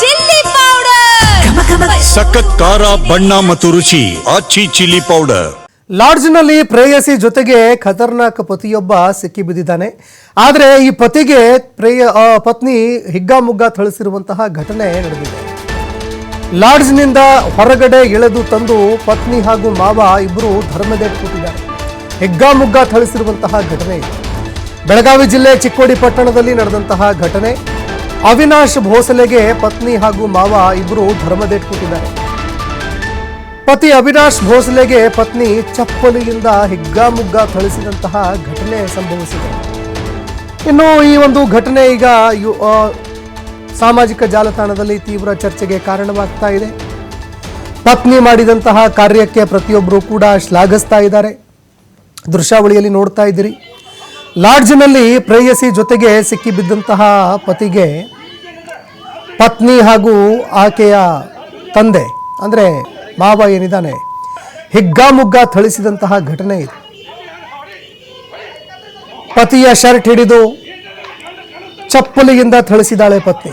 Chilli powder. ಸಖತ್ ಖಾರ ಬಣ್ಣ ಮತ್ತು ರುಚಿ. ಆಚಿ ಚಿಲ್ಲಿ ಪೌಡರ್. ಲಾಡ್ಜ್ನಲ್ಲಿ ಪ್ರೇಯಸಿ ಜೊತೆಗೆ ಖತರ್ನಾಕ್ ಪತಿಯೊಬ್ಬ ಸಿಕ್ಕಿಬಿದ್ದಿದ್ದಾನೆ ಆದರೆ ಈ ಪತಿಗೆ ಪ್ರೇಯ ಆ, ಪತ್ನಿ ಹಿಗ್ಗಾಮುಗ್ಗಾ ಥಳಿಸಿರುವಂತಹ ಘಟನೆ ನಡೆದಿದೆ. ಲಾಡ್ಜ್ನಿಂದ ಹೊರಗಡೆ ಎಳೆದು ತಂದು ಪತ್ನಿ ಹಾಗೂ ಮಾವ ಇಬ್ಬರು ಧರ್ಮದೇಟ್ ಕೂತಿದ್ದಾರೆ. ಹಿಗ್ಗಾಮುಗ್ಗಾ ಥಳಿಸಿರುವಂತಹ ಘಟನೆ ಇದೆ. ಬೆಳಗಾವಿ ಜಿಲ್ಲೆ ಚಿಕ್ಕೋಡಿ ಪಟ್ಟಣದಲ್ಲಿ ನಡೆದಂತಹ ಘಟನೆ. ಅವಿನಾಶ್ ಭೋಸಲೆಗೆ ಪತ್ನಿ ಹಾಗೂ ಮಾವ ಇಬ್ಬರು ಧರ್ಮದೇಟ್ ಕೊಟ್ಟಿದ್ದಾರೆ ಪತಿ ಅವಿನಾಶ್ ಭೋಸಲೆಗೆ ಪತ್ನಿ ಚಪ್ಪಲಿಯಿಂದ ಹಿಗ್ಗಾಮುಗ್ಗ ಥಳಿಸಿದಂತಹ ಘಟನೆ ಸಂಭವಿಸಿದೆ. ಇನ್ನು ಈ ಒಂದು ಘಟನೆ ಈಗ ಸಾಮಾಜಿಕ ಜಾಲತಾಣದಲ್ಲಿ ತೀವ್ರ ಚರ್ಚೆಗೆ ಕಾರಣವಾಗ್ತಾ ಇದೆ. ಪತ್ನಿ ಮಾಡಿದಂತಹ ಕಾರ್ಯಕ್ಕೆ ಪ್ರತಿಯೊಬ್ಬರು ಕೂಡ ಶ್ಲಾಘಿಸ್ತಾ ಇದ್ದಾರೆ. ದೃಶ್ಯಾವಳಿಯಲ್ಲಿ ನೋಡ್ತಾ ಇದ್ದೀರಿ. ಲಾಡ್ಜ್ನಲ್ಲಿ ಪ್ರೇಯಸಿ ಜೊತೆಗೆ ಸಿಕ್ಕಿಬಿದ್ದಂತಹ ಪತಿಗೆ ಪತ್ನಿ ಹಾಗೂ ಆಕೆಯ ತಂದೆ, ಅಂದರೆ ಮಾವ ಏನಿದ್ದಾನೆ, ಹಿಗ್ಗಾಮುಗ್ಗಾ ಥಳಿಸಿದಂತಹ ಘಟನೆ ಇದು. ಪತಿಯ ಶರ್ಟ್ ಹಿಡಿದು ಚಪ್ಪಲಿಯಿಂದ ಥಳಿಸಿದಾಳೆ ಪತ್ನಿ.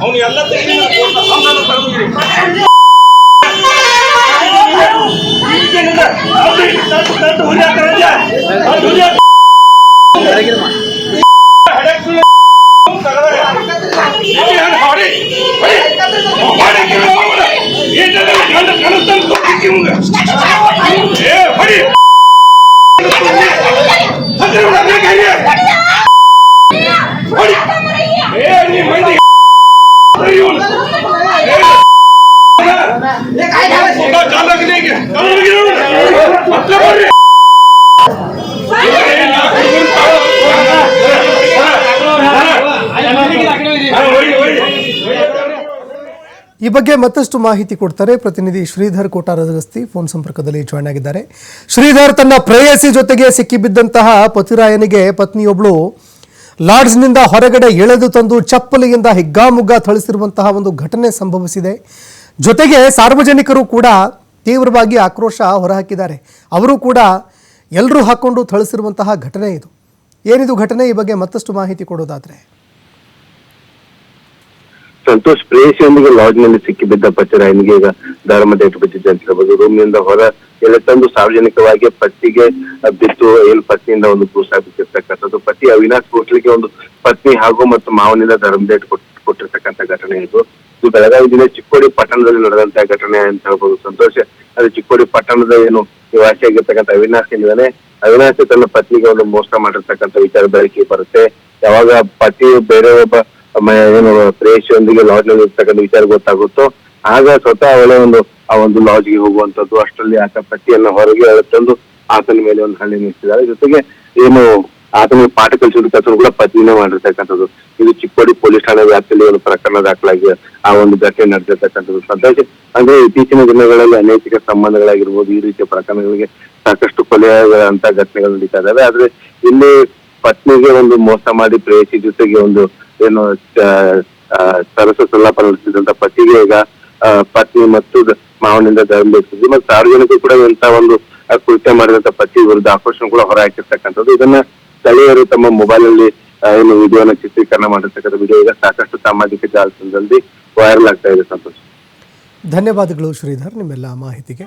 ಅವನು ಎಲ್ಲ 是不是你 ಈ ಬಗ್ಗೆ ಮತ್ತಷ್ಟು ಮಾಹಿತಿ ಕೊಡ್ತಾರೆ ಪ್ರತಿನಿಧಿ ಶ್ರೀಧರ್ ಕೋಟಾರಸ್ತಿ ಫೋನ್ ಸಂಪರ್ಕದಲ್ಲಿ ಜಾಯ್ನ್ ಆಗಿದ್ದಾರೆ. ಶ್ರೀಧರ್ ತನ್ನ ಪ್ರೇಯಸಿ ಜೊತೆಗೆ ಸಿಕ್ಕಿಬಿದ್ದಂತಹ ಪತಿರಾಯನಿಗೆ ಪತ್ನಿಯೊಬ್ಳು ಲಾಡ್ಜ್ನಿಂದ ಹೊರಗಡೆ ಎಳೆದು ತಂದು ಚಪ್ಪಲಿಯಿಂದ ಹಿಗ್ಗಾಮುಗ್ಗ ಥಳಿಸಿರುವಂತಹ ಒಂದು ಘಟನೆ ಸಂಭವಿಸಿದೆ. ಜೊತೆಗೆ ಸಾರ್ವಜನಿಕರು ಕೂಡ ತೀವ್ರವಾಗಿ ಆಕ್ರೋಶ ಹೊರಹಾಕಿದ್ದಾರೆ. ಅವರು ಕೂಡ ಎಲ್ಲರೂ ಹಾಕ್ಕೊಂಡು ಥಳಿಸಿರುವಂತಹ ಘಟನೆ ಇದು. ಏನಿದು ಘಟನೆ? ಈ ಬಗ್ಗೆ ಮತ್ತಷ್ಟು ಮಾಹಿತಿ ಕೊಡೋದಾದ್ರೆ. ಸಂತೋಷ್ ಪ್ರೇಯಸಿಯೊಂದಿಗೆ ಲಾಡ್ಜ್ನಲ್ಲಿ ಸಿಕ್ಕಿಬಿದ್ದ ಪತಿರಾಯನಿಗೆ ಈಗ ಧರ್ಮದೇಟು ಬಿದ್ದಿದೆ ಅಂತ ಹೇಳ್ಬೋದು ರೂಮ್ನಿಂದ ಹೊರ ಎಲ್ಲ ತಂದು ಸಾರ್ವಜನಿಕವಾಗಿ ಪತಿಗೆ ಬಿತ್ತು ಏನು ಪತ್ನಿಯಿಂದ ಒಂದು ಕೂಸಾಗುತ್ತಿರ್ತಕ್ಕಂಥದ್ದು ಪತಿ ಅವಿನಾಶ್ ಕೋಟ್ಲಿಗೆ ಒಂದು ಪತ್ನಿ ಹಾಗೂ ಮತ್ತು ಮಾವನಿಂದ ಧರ್ಮದೇಟು ಕೊಟ್ಟು ಕೊಟ್ಟಿರ್ತಕ್ಕಂಥ ಘಟನೆ ಇದು. ಇದು ಬೆಳಗಾವಿ ಜಿಲ್ಲೆ ಚಿಕ್ಕೋಡಿ ಪಟ್ಟಣದಲ್ಲಿ ನಡೆದಂತಹ ಘಟನೆ ಅಂತ ಹೇಳ್ಬೋದು. ಸಂತೋಷ, ಅದು ಚಿಕ್ಕೋಡಿ ಪಟ್ಟಣದ ಏನು ನಿವಾಸಿಯಾಗಿರ್ತಕ್ಕಂಥ ಅವಿನಾಶ್ ಏನಿದಾನೆ ಅವಿನಾಶ್ ತನ್ನ ಪತ್ನಿಗೆ ಒಂದು ಮೋಸ ಮಾಡಿರ್ತಕ್ಕಂಥ ವಿಚಾರ ಬೆಳಕಿಗೆ ಬರುತ್ತೆ. ಯಾವಾಗ ಪತಿ ಬೇರೆ ಒಬ್ಬ ಏನು ಪ್ರೇಯಸಿಯೊಂದಿಗೆ ಲಾಡ್ಜ್ನಲ್ಲಿ ಇರ್ತಕ್ಕಂಥ ವಿಚಾರ ಗೊತ್ತಾಗುತ್ತೋ, ಆಗ ಸ್ವತಃ ಅವಳೇ ಒಂದು, ಆ ಒಂದು ಲಾಡ್ಜ್ಗೆ ಹೋಗುವಂತದ್ದು ಅಷ್ಟರಲ್ಲಿ ಆತ ಪಟ್ಟಿಯನ್ನು ಹೊರಗೆ ತಂದು ಆತನ ಮೇಲೆ ಒಂದು ಹಳ್ಳಿ ನಿಲ್ಲಿಸಿದ್ದಾರೆ ಜೊತೆಗೆ ಏನು ಆತನಿಗೆ ಪಾಠ ಕಲಿಸಿದ ಕೆಲಸ ಕೂಡ ಪತ್ನಿನೇ ಮಾಡಿರ್ತಕ್ಕಂಥದ್ದು. ಇದು ಚಿಕ್ಕೋಡಿ ಪೊಲೀಸ್ ಠಾಣೆ ವ್ಯಾಪ್ತಿಯಲ್ಲಿ ಒಂದು ಪ್ರಕರಣ ದಾಖಲಾಗಿ, ಆ ಒಂದು ಘಟನೆ ನಡೆದಿರ್ತಕ್ಕಂಥದ್ದು. ಸಂತೋಷ ಅಂದ್ರೆ ಇತ್ತೀಚಿನ ದಿನಗಳಲ್ಲಿ ಅನೈತಿಕ ಸಂಬಂಧಗಳಾಗಿರ್ಬೋದು, ಈ ರೀತಿಯ ಪ್ರಕರಣಗಳಿಗೆ ಸಾಕಷ್ಟು ಕೊಲೆಯಾದಂತ ಘಟನೆಗಳು ನಡೀತಾ ಇದಾವೆ ಆದ್ರೆ ಇಲ್ಲಿ ಪತ್ನಿಗೆ ಒಂದು ಮೋಸ ಮಾಡಿ ಪ್ರೇಯಸಿ, ಜೊತೆಗೆ ಒಂದು ಏನು ಆ, ಆ, ಸರಸ ಸಲ್ಲಾಪ ನಡೆಸಿದಂತ ಪತಿಗೆ ಈಗ ಆ, ಪತ್ನಿ ಮತ್ತು ಮಾವನಿಂದ ಬೆಳೆಸಿದ್ವಿ ಮತ್ತು ಸಾರ್ವಜನಿಕರು ಕೂಡ ಇಂತ ಒಂದು ಕೃತ್ಯ ಮಾಡಿದಂತ ಪತಿ ವಿರುದ್ಧ ಆಕ್ರೋಶ ಕೂಡ ಹೊರ ಹಾಕಿರ್ತಕ್ಕಂಥದ್ದು ಇದನ್ನ ಸ್ಥಳೀಯರು ತಮ್ಮ ಮೊಬೈಲ್ ಅಲ್ಲಿ ಏನು ವಿಡಿಯೋನ ಚಿತ್ರೀಕರಣ ಮಾಡಿರ್ತಕ್ಕಂಥ ವಿಡಿಯೋ ಈಗ ಸಾಕಷ್ಟು ಸಾಮಾಜಿಕ ಜಾಲತಾಣದಲ್ಲಿ ವೈರಲ್ ಆಗ್ತಾ ಇದೆ. ಸಂತೋಷ. ಧನ್ಯವಾದಗಳು ಶ್ರೀಧರ್ ನಿಮ್ಮೆಲ್ಲ ಮಾಹಿತಿಗೆ.